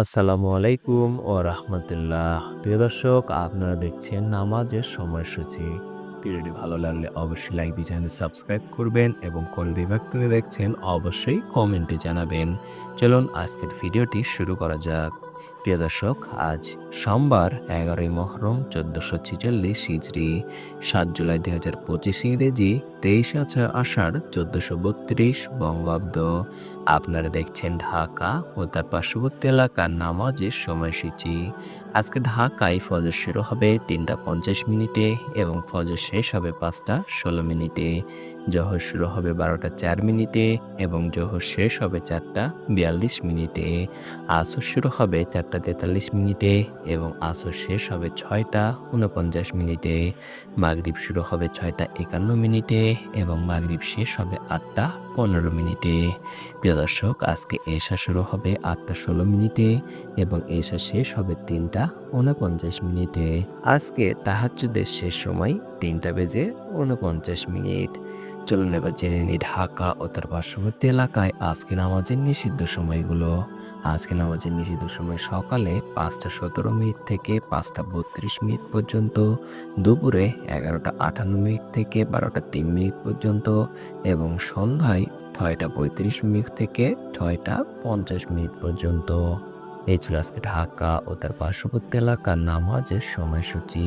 আসসালামু আলাইকুম ও রহমতুল্লাহ। প্রিয় দর্শক, আপনারা দেখছেন নামাজের সময়সূচি। ভিডিওটি ভালো লাগলে অবশ্যই লাইক দিয়ে চ্যানেল সাবস্ক্রাইব করবেন এবং কোন বিভাগ থেকে দেখছেন অবশ্যই কমেন্টে জানাবেন। চলুন আজকের ভিডিওটি শুরু করা যাক। প্রিয় দর্শক, আজ সোমবার এগারোই মহরম চোদ্দশো ছিচল্লিশ হিজড়ি, সাত জুলাই দুই হাজার পঁচিশ ইংরেজি, তেইশ আছে আষাঢ় চোদ্দশো বত্রিশ বঙ্গাব্দ। আপনারা দেখছেন ঢাকা ও তার পার্শ্ববর্তী এলাকার নামাজের সময়সূচি। আজকে ঢাকায় ফজর শুরু হবে তিনটা পঞ্চাশ মিনিটে এবং ফজর শেষ হবে পাঁচটা ষোলো মিনিটে। জহর শুরু হবে বারোটা চার মিনিটে এবং জহর শেষ হবে চারটা বিয়াল্লিশ মিনিটে। আসর শুরু হবে চারটা তেতাল্লিশ মিনিটে এবং আসর শেষ হবে ছয়টা উনপঞ্চাশ মিনিটে। মাগরিব শুরু হবে ছয়টা একান্ন মিনিটে এবং মাগরিব শেষ হবে আটটা পনেরো মিনিটে। প্রিয় দর্শক, আজকে এসা শুরু হবে আটটা ষোলো মিনিটে এবং এশা শেষ হবে তিনটা উনপঞ্চাশ মিনিটে। আজকে তাহাজ্জুদের শেষ সময় তিনটা বেজে উনপঞ্চাশ মিনিট। চলুন এবার জেনে নিই ঢাকা ও তার পার্শ্ববর্তী এলাকায় আজকে নামাজের নিষিদ্ধ সময়গুলো। আজকে নামাজের নিষিদ্ধ সময় সকালে পাঁচটা সতেরো মিনিট থেকে পাঁচটা বত্রিশ মিনিট পর্যন্ত, দুপুরে এগারোটা আটান্ন মিনিট থেকে বারোটা তিন মিনিট পর্যন্ত এবং সন্ধ্যায় ছয়টা পঁয়ত্রিশ মিনিট থেকে ছয়টা পঞ্চাশ মিনিট পর্যন্ত। এই ছিল আজকে ঢাকা ও তার পার্শ্ববর্তী এলাকার নামাজের সময়সূচি।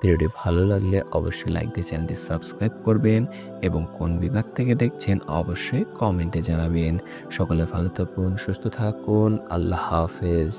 ভিডিওটি ভালো লাগলে অবশ্যই লাইক দিয়ে চ্যানেলটি সাবস্ক্রাইব করবেন এবং কোন বিভাগ থেকে দেখছেন অবশ্যই কমেন্টে জানাবেন। সকলে ভালো থাকুন, সুস্থ থাকুন, আল্লাহ হাফেজ।